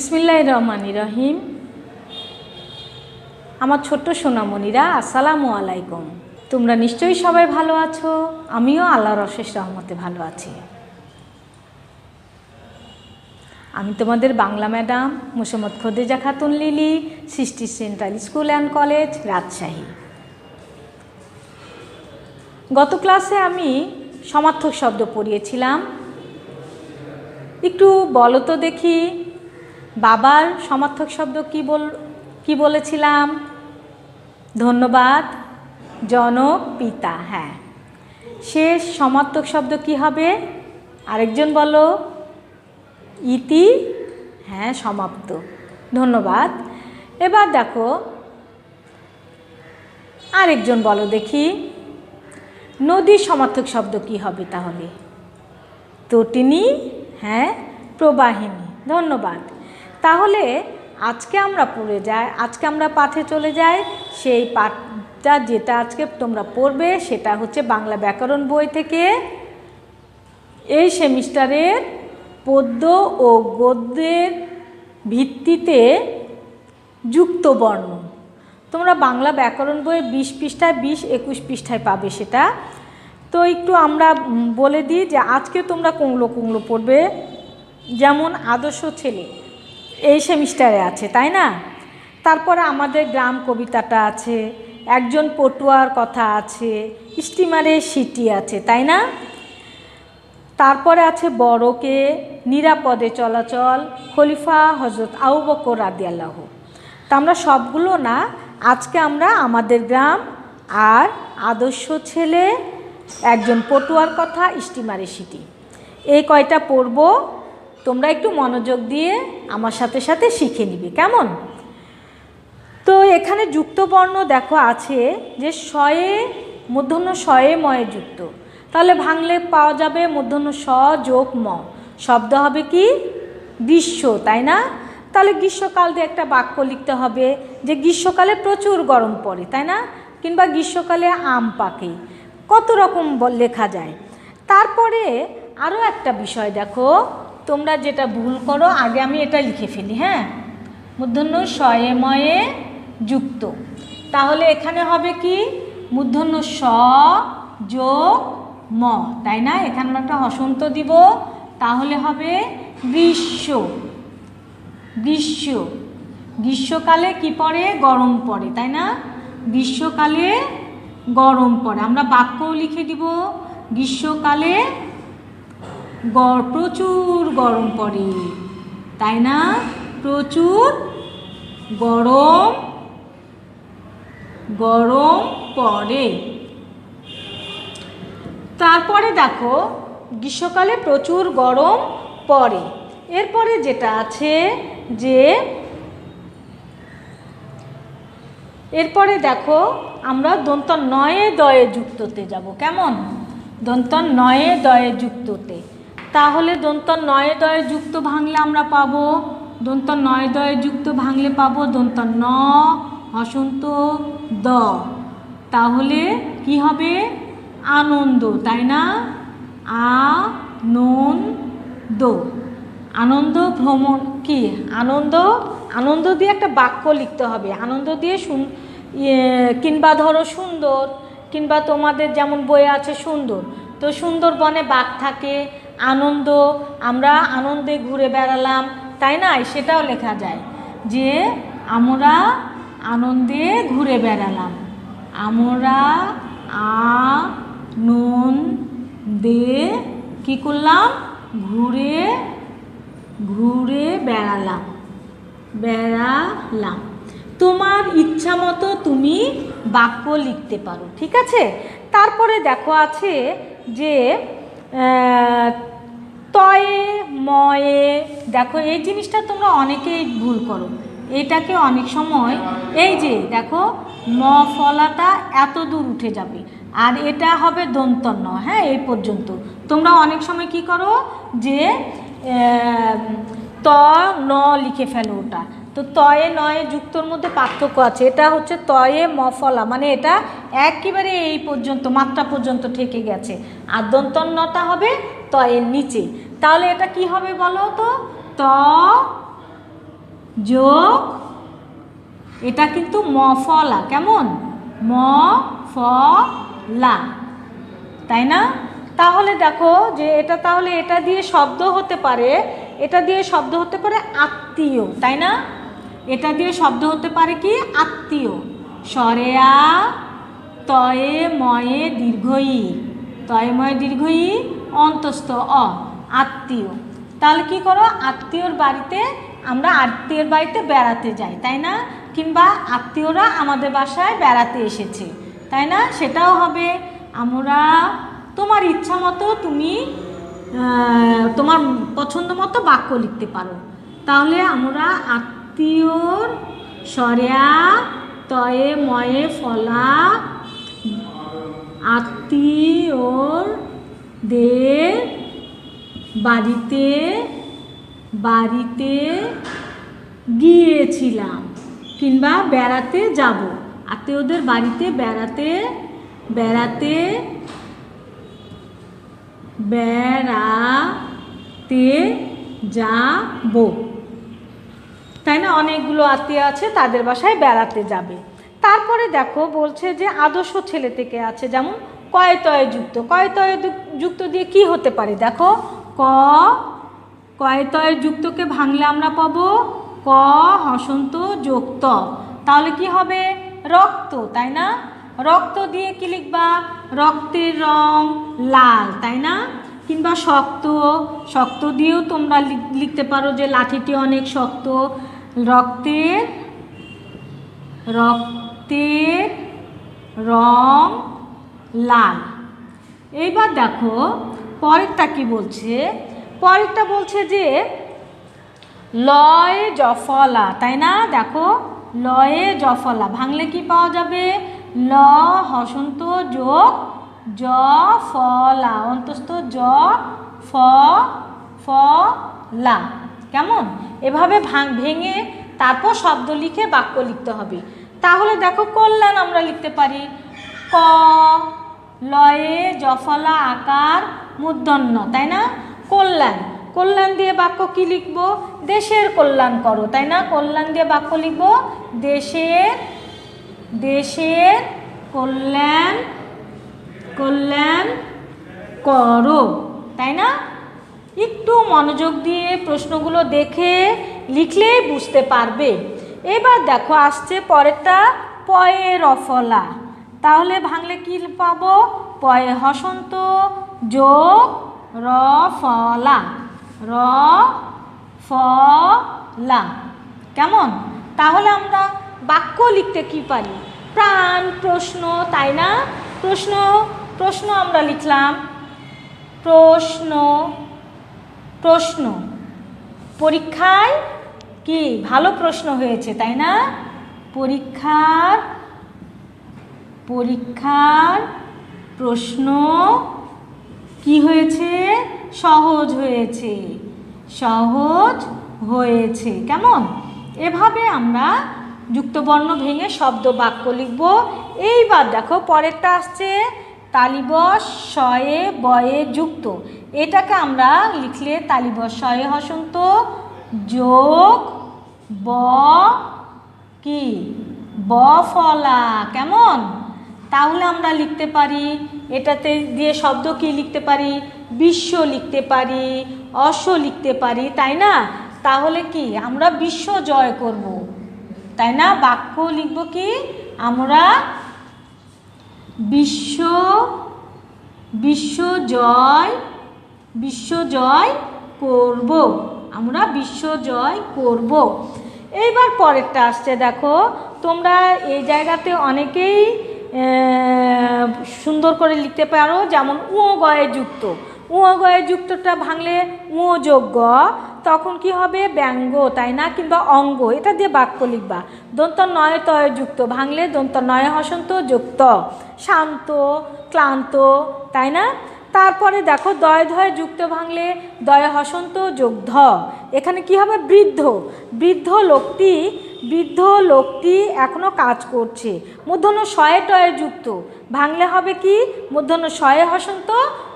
বিসমিল্লাহ রহমান রহিম। আমার ছোট্ট সোনামণিরা, আসসালামু আলাইকুম। তোমরা নিশ্চয়ই সবাই ভালো আছো, আমিও আল্লাহর অশেষ রহমতে ভালো আছি। আমি তোমাদের Bangla madam Mosammat Khadija Khatun Lily, Srishti central school and college, Rajshahi. গত ক্লাসে আমি সমার্থক শব্দ পড়িয়েছিলাম। একটু বলো তো দেখি বাবার সমার্থক শব্দ কি বল, কি বলেছিলাম? ধন্যবাদ জনক পিতা হ্যাঁ। শেষ সমার্থক শব্দ কি হবে? আরেকজন বলো। ইতি হ্যাঁ সমাপ্ত। ধন্যবাদ। এবার দেখো, আরেকজন বলো দেখি। নদীর সমার্থক শব্দ কি হবে তাহলে? তটিনী হ্যাঁ প্রবাহিনী। ধন্যবাদ। তাহলে আজকে আমরা পড়ে যাই, আজকে আমরা পাঠে চলে যাই। সেই পাঠটা যেটা আজকে তোমরা পড়বে সেটা হচ্ছে বাংলা ব্যাকরণ বই থেকে। এই সেমিস্টারের পদ্য ও গদ্যের ভিত্তিতে যুক্ত বর্ণ। তোমরা বাংলা ব্যাকরণ বইয়ে বিশ পৃষ্ঠায়, বিশ একুশ পৃষ্ঠায় পাবে সেটা। তো একটু আমরা বলে দিই যে আজকে তোমরা কুংলো কুংলো পড়বে। যেমন আদর্শ ছেলে। এই সেমিস্টারে আছে, তাই না? তারপরে আমাদের গ্রাম কবিতাটা আছে, একজন পটুয়ার কথা আছে, স্টিমারে সিটি আছে, তাই না? তারপরে আছে বড়কে নিরাপদে চলাচল, খলিফা হজরত আউ বকর রাদিয়াল্লাহ। তা আমরা সবগুলো না, আজকে আমরা আমাদের গ্রাম আর আদর্শ ছেলে, একজন পটুয়ার কথা, স্টিমারে সিটি। এই কয়টা পড়ব? তোমরা একটু মনোযোগ দিয়ে আমার সাথে সাথে শিখে নিবে, কেমন? তো এখানে যুক্ত বর্ণ দেখো আছে যে শয়ে মূর্ধন্য শয়ে ময়ে যুক্ত। তাহলে ভাঙলে পাওয়া যাবে মূর্ধন্য স যোগ ম। শব্দ হবে কি? গ্রীষ্ম, তাই না? তাহলে গ্রীষ্মকাল দিয়ে একটা বাক্য লিখতে হবে যে গ্রীষ্মকালে প্রচুর গরম পড়ে, তাই না? কিংবা গ্রীষ্মকালে আম পাকে। কত রকম লেখা যায়। তারপরে আরও একটা বিষয় দেখো তোমরা যেটা ভুল করো, আগে আমি এটা লিখে ফেলি হ্যাঁ? মূর্ধন্য শয়ে ময়ে যুক্ত। তাহলে এখানে হবে কি? মূর্ধন্য স যোগ ম, তাই না? এখানে একটা হসন্ত দিব। তাহলে হবে গ্রীষ্ম। গ্রীষ্ম। গ্রীষ্মকালে কি পড়ে? গরম পড়ে, তাই না? গ্রীষ্মকালে গরম পড়ে। আমরা বাক্যও লিখে দিব। গ্রীষ্মকালে প্রচুর গরম পড়ে। তাই না? প্রচুর গরম গরম পড়ে। তারপরে দেখো, গ্রীষ্মকালে প্রচুর গরম পড়ে। এরপরে যেটা আছে যে, এরপরে দেখো, আমরা দন্ত নয়ে দয়ে যুক্ততে যাব। কেমন? দন্ত নয়ে দয়ে যুক্ততে। তাহলে দন্ত নয়ে দয়ে যুক্ত ভাঙলে আমরা পাবো দন্ত নয় দয়ে যুক্ত ভাঙলে পাবো দন্ত ন হসন্ত দ। তাহলে কি হবে? আনন্দ, তাই না? আ নন দো আনন্দ ভ্রমণ কি? আনন্দ আনন্দ দিয়ে একটা বাক্য লিখতে হবে। আনন্দ দিয়ে শুন কিংবা ধরো সুন্দর, কিংবা তোমাদের যেমন বইয়ে আছে সুন্দর, তো সুন্দরবনে বাঘ থাকে আনন্দ, আমরা আনন্দে ঘুরে বেড়ালাম, তাই না? সেটাও লেখা যায় যে আমরা আনন্দে ঘুরে বেড়ালাম। আমরা আ নুন দে কী করলাম? ঘুরে ঘুরে বেড়ালাম বেড়ালাম। তোমার ইচ্ছা মতো তুমি বাক্য লিখতে পারো, ঠিক আছে? তারপরে দেখো আছে যে তয়ে ময়ে। দেখো, এই জিনিসটা তোমরা অনেকেই ভুল করো। এটাকে অনেক সময়, এই যে, দেখো, ম ফলাটা এত দূর উঠে যাবে। আর এটা হবে দন্তন্য হ্যাঁ এই পর্যন্ত। তোমরা অনেক সময় কি করো, যে ত, ন লিখে ফেলো ওটা। তো তয়ে, নয়ে যুক্তর মধ্যে পার্থক্য আছে। এটা হচ্ছে তয়ে মফলা মানে এটা একেবারে এই পর্যন্ত, মাত্রা পর্যন্ত ঠেকে গেছে। আর দন্তন্নটা হবে তয়ের নিচে। তাহলে এটা কি হবে বলো তো? ত যোগ, এটা কিন্তু ম ফলা কেমন? ম ফ লা তাই না? তাহলে দেখো যে এটা তাহলে এটা দিয়ে শব্দ হতে পারে, এটা দিয়ে শব্দ হতে পারে আত্মীয়, তাই না? এটা দিয়ে শব্দ হতে পারে কি? আত্মীয়। সরেয়া তয়ে ময়ে দীর্ঘই তয়ে ময়ে দীর্ঘই অন্তস্থ, অ, আত্মীয়। তাহলে কি করো? আত্মীয়র বাড়িতে আমরা আত্মীয়র বাড়িতে বেড়াতে যাই, তাই না? কিংবা আত্মীয়রা আমাদের বাসায় বেড়াতে এসেছে, তাই না? সেটাও হবে। আমরা তোমার ইচ্ছা মতো তুমি তোমার পছন্দ মতো বাক্য লিখতে পারো। তাহলে আমরা আত্মীয়র সরেয়া, তয়ে, ময়ে, ফলা, আত্মীয়র দের বাড়িতে বাড়িতে গিয়েছিলাম। কিংবা বেড়াতে যাব। আত্মীয়দের বাড়িতে বেড়াতে বেড়াতে বেড়াতে যাব। তাই না? অনেকগুলো আত্মীয় আছে, তাদের বাসায় বেড়াতে যাবে। তারপরে দেখো বলছে যে আদর্শ ছেলে থেকে আছে, যেমন কয় তয়ে যুক্ত? কয় তয়ে যুক- যুক্ত দিয়ে কি হতে পারে? দেখো, ক কয় তয়ে যুক্তকে ভাঙলে আমরা পাবো? ক, হসন্ত যুক্ত। তাহলে কি হবে? রক্ত, তাই না? রক্ত দিয়ে কি লিখবা? রক্তের রং লাল, তাই না? কিংবা শক্ত শক্ত দিয়েও তোমরা লিখ- লিখতে পারো যে লাঠিটি অনেক শক্ত। রক্তের রক্তের রং লাল। এইবার দেখো, পরেরটা কি বলছে? পরেরটা বলছে যে, লয়ে জফলা, তাই না? দেখো, লয়ে জফলা, ভাঙলে কি পাওয়া যাবে? ল, হসন্ত যোগ জ ফলা অন্তস্থ, জ, ফ ফ, লা। কেমন? এভাবে ভাঙ, ভেঙে তারপর শব্দ লিখে বাক্য লিখতে হবে। তাহলে দেখো কল্যাণ আমরা লিখতে পারি। ক লয়ে, জফলা, আকার মূর্ধন্য তাই না? কল্যাণ। কল্যাণ দিয়ে বাক্য কি লিখব? দেশের কল্যাণ করো, তাই না? কল্যাণ দিয়ে বাক্য লিখব, দেশের দেশের কল্যাণ কল্যাণ করো, তাই না? একটু মনোযোগ দিয়ে প্রশ্নগুলো দেখে লিখলেই বুঝতে পারবে। এবার দেখো, আসছে পরেরটা পয়ে রফলা তাহলে ভাঙলে কি পাবো? পয়ে হসন্ত যোগ র ফলা র ফলা কেমন? তাহলে আমরা বাক্য লিখতে কি পারি? প্রাণ, প্রশ্ন, তাই না? প্রশ্ন প্রশ্ন আমরা লিখলাম। প্রশ্ন প্রশ্ন। পরীক্ষায় কি? ভালো প্রশ্ন হয়েছে, তাই না? পরীক্ষার পরীক্ষার প্রশ্ন কি হয়েছে? সহজ হয়েছে। সহজ হয়েছে। কেমন? এভাবে আমরা যুক্তবর্ণ ভেঙে শব্দ বাক্য লিখব। এইবার দেখো, পরেরটা আসছে তালিবস শয়ে বয়ে যুক্ত। এটাকে আমরা লিখলে তালিবস শয়ে হসন্ত, যোগ ব কি? ব ফলা। কেমন? তাহলে আমরা লিখতে পারি, এটাতে দিয়ে শব্দ কি লিখতে পারি? বিশ্ব লিখতে পারি, অশ্ব লিখতে পারি, তাই না? তাহলে কি? আমরা বিশ্ব জয় করব। তাই না? বাক্য লিখব কি? আমরা বিশ্ব বিশ্ব জয় বিশ্ব জয় করব। আমরা বিশ্ব জয় করব। এইবার পরেরটা আসছে, দেখো। তোমরা এই জায়গাতে অনেকেই সুন্দর করে লিখতে পারো, যেমন উ গয়ে যুক্ত। উ গয়ে যুক্তটা ভাঙলে উ যোগ্য তখন কি হবে? ব্যঙ্গ, তাই না? কিংবা অঙ্গ, এটা দিয়ে বাক্য লিখবা। দন্ত নয় তয় যুক্ত, ভাঙলে দন্ত নয় হসন্ত যুক্ত শান্ত, ক্লান্ত, তাই না? তারপরে দেখো, দয় ধয় যুক্ত ভাঙলে দয় হসন্ত যোগ ধ। এখানে কি হবে? বৃদ্ধ। বৃদ্ধ লোকটি বৃদ্ধ লোকটি এখনও কাজ করছে। মূর্ধন্য শয়ে টয়ে যুক্ত। ভাঙলে হবে কি? মূর্ধন্য শয়ে হসন্ত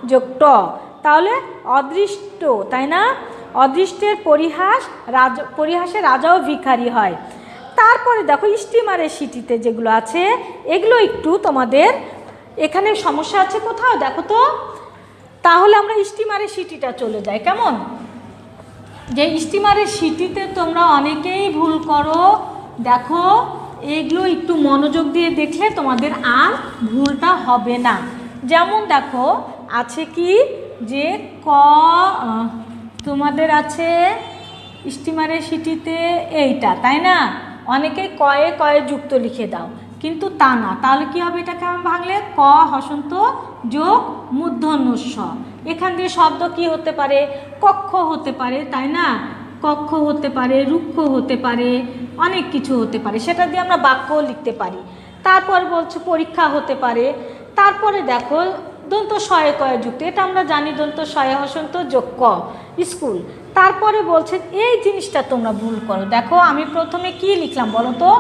যোগ ট। তাহলে অদৃষ্ট, তাই না? অদৃষ্টের পরিহাস রাজ, পরিহাসে রাজাও ভিখারি হয়। তারপরে দেখো স্টিমারের সিটিতে যেগুলো আছে, এগুলো একটু তোমাদের এখানে সমস্যা আছে কোথাও? দেখো তো। তাহলে আমরা স্টিমারের সিটিটা চলে যাই, কেমন? যে স্টিমারের সিটিতে তোমরা অনেকেই ভুল করো, দেখো, এগুলো একটু মনোযোগ দিয়ে দেখলে তোমাদের আর ভুলটা হবে না। যেমন দেখো, আছে কি যে ক তোমাদের আছে স্টিমারের সিটিতে এইটা, তাই না? অনেকে কয়ে কয়ে যুক্ত লিখে দাও। কিন্তু তা না। তাহলে কি হবে? এটাকে কেমন ভাঙলে ক হসন্ত যোগ মূর্ধন্য স এখান দিয়ে শব্দ কি হতে পারে? কক্ষ হতে পারে, তাই না? কক্ষ হতে পারে, রুক্ষ হতে পারে, অনেক কিছু হতে পারে। সেটা দিয়ে আমরা বাক্যও লিখতে পারি। তারপর বলছে পরীক্ষা হতে পারে। তারপরে দেখো, দন্ত শয়ে কয়ে যুক্ত। এটা আমরা জানি দন্ত শয়ে হসন্ত যোগ ক, স্কুল। তারপরে বলছে, এই জিনিসটা তোমরা ভুল করো। দেখো, আমি প্রথমে কি লিখলাম বলো তো?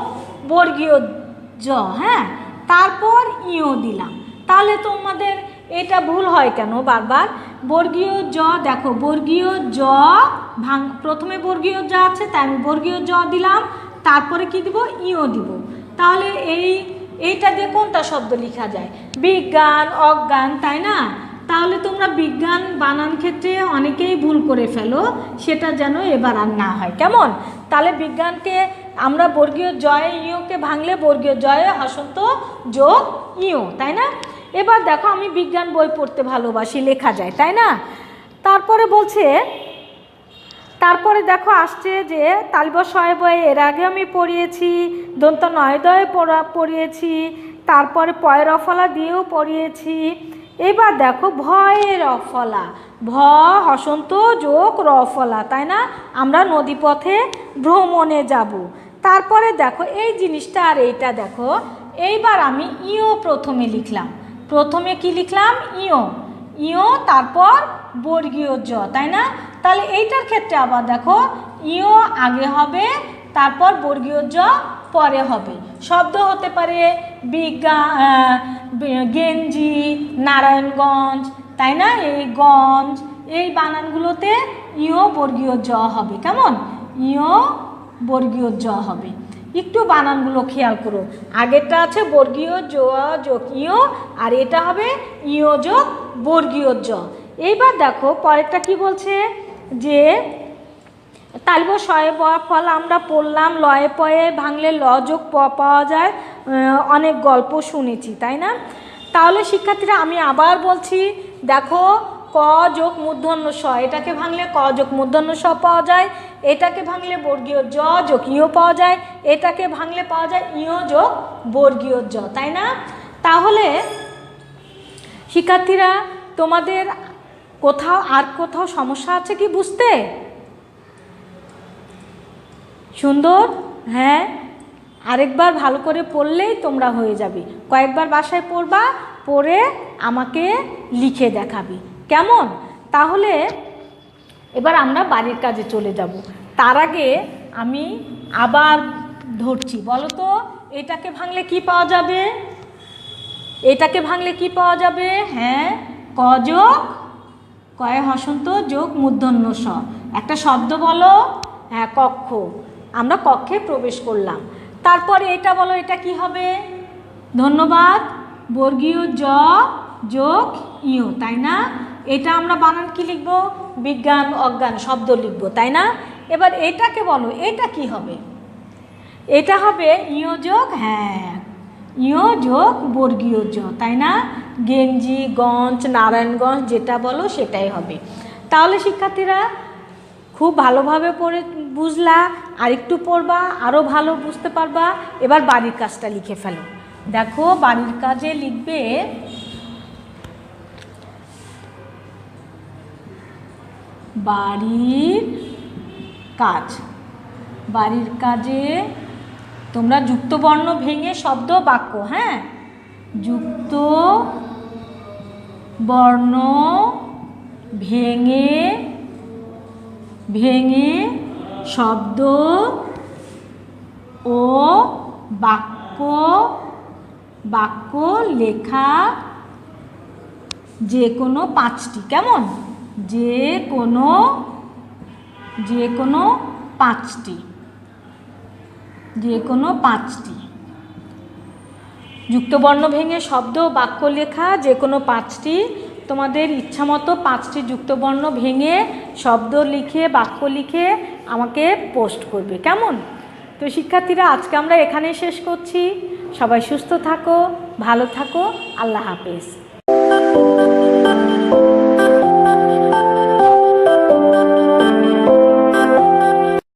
বর্গীয় জ হ্যাঁ? তারপর ইও দিলাম। তাহলে তোমাদের এটা ভুল হয় কেন বারবার? বর্গীয় জ, দেখো, বর্গীয় জ ভাঙ, প্রথমে বর্গীয় জ আছে, তাই আমি বর্গীয় জ দিলাম, তারপরে কি দিব? ইও দিব। তাহলে এই, এইটা দিয়ে কোনটা শব্দ লেখা যায়? বিজ্ঞান, অজ্ঞান, তাই না? তাহলে তোমরা বিজ্ঞান বানান ক্ষেত্রে অনেকেই ভুল করে ফেলো, সেটা যেন এবার আর না হয়। কেমন? তাহলে বিজ্ঞানকে আমরা বর্গীয় জয়ে ইওকে ভাঙলে বর্গীয় জয়ে হসন্ত যোগ ইও তাই না? এবার দেখো আমি বিজ্ঞান বই পড়তে ভালোবাসি, লেখা যায়, তাই না? তারপরে বলছে, তারপরে দেখো আসছে যে তালব শয় বয়ে এর আগে আমি পড়িয়েছি, দন্ত নয়দয়ে পড়া, পড়িয়েছি, তারপরে পয়ের অফলা দিয়েও পড়িয়েছি। এবার দেখো ভয়ের অফলা, ভ হসন্ত যোগ রফলা তাই না? আমরা নদীপথে ভ্রমণে যাব। তারপরে দেখো, এই জিনিসটা আর এইটা দেখো, এইবার আমি ইও প্রথমে লিখলাম। প্রথমে কি লিখলাম? ইও। ইও, তারপর বর্গীয় জ, তাই না? তাহলে এইটার ক্ষেত্রে আবার দেখো, ইও আগে হবে, তারপর বর্গীয় জ পরে হবে। শব্দ হতে পারে বিজ্ঞান গেঞ্জি, নারায়ণগঞ্জ, তাই না? এই গঞ্জ, এই বানানগুলোতে ইও, বর্গীয় জ হবে। কেমন? ইও বর্গীয় জ হবে। একটু বানানগুলো খেয়াল করো। আগেরটা আছে বর্গীয় জ, যোগ ইও আর এটা হবে ইও যোগ বর্গীয় জ। এইবার দেখো, পরেরটা কি বলছে? যে তালব শয়ে ব- ফল আমরা পড়লাম, লয়ে পয়ে ভাঙলে ল যোগ প পাওয়া যায়। অনেক গল্প শুনেছি, তাই না? তাহলে শিক্ষার্থীরা, আমি আবার বলছি, দেখো ক যোগ মূর্ধন্য স এটাকে ভাঙলে ক যোগ মূর্ধন্য স পাওয়া যায়। এটাকে ভাঙলে বর্গীয় জ যোগ ইও পাওয়া যায়, এটাকে ভাঙলে পাওয়া যায় ইও যোগ বর্গীয় জ, তাই না? তাহলে শিক্ষার্থীরা, তোমাদের কোথাও আর কোথাও সমস্যা আছে কি বুঝতে? সুন্দর? হ্যাঁ? আরেকবার ভালো করে পড়লেই তোমরা হয়ে যাবে। কয়েকবার বাসায় পড়বা, পড়ে আমাকে লিখে দেখাবি। কেমন? তাহলে এবার আমরা বাড়ির কাজে চলে যাব। তার আগে আমি আবার ধরছি বলো তো এটাকে ভাঙলে কি পাওয়া যাবে? এটাকে ভাঙলে কি পাওয়া যাবে? হ্যাঁ কযোগ কয়ে হসন্ত যোগ মূর্ধন্য স একটা শব্দ বলো হ্যাঁ কক্ষ। আমরা কক্ষে প্রবেশ করলাম। তারপরে এটা বলো, এটা কি হবে? ধন্যবাদ, বর্গীয় জ যোগ ইও তাই না? এটা আমরা বানান কি লিখব? বিজ্ঞান, অজ্ঞান, শব্দ লিখব, তাই না? এবার এটাকে বলো, এটা কি হবে? এটা হবে ইও যোগ হ্যাঁ ইও যোগ বর্গীয় জ তাই না? গেঞ্জি, গঞ্জ, নারায়ণগঞ্জ, যেটা বলো সেটাই হবে। তাহলে শিক্ষার্থীরা খুব ভালোভাবে পড়ে, বুঝলা আর একটু পড়বা আরও ভালো বুঝতে পারবা। এবার বাড়ির কাজটা লিখে ফেলো। দেখো, বাড়ির কাজে লিখবে বাড়ির কাজ। বাড়ির কাজে তোমরা যুক্ত বর্ণ ভেঙে শব্দ বাক্য হ্যাঁ? যুক্ত বর্ণ ভেঙে ভেঙে শব্দ ও বাক্য বাক্য লেখা যে কোনো পাঁচটি, কেমন? যে কোনো যে কোনো পাঁচটি। যে কোনো পাঁচটি। যুক্তবর্ণ ভেঙে শব্দ, বাক্য, লেখা যে কোনো পাঁচটি। তোমাদের ইচ্ছামতো পাঁচটি যুক্তবর্ণ ভেঙে শব্দ লিখে, বাক্য লিখে আমাকে পোস্ট করবে। কেমন? তো শিক্ষার্থীরা, আজকে আমরা এখানেই শেষ করছি। সবাই সুস্থ থাকো, ভালো থাকো। আল্লাহ হাফেজ।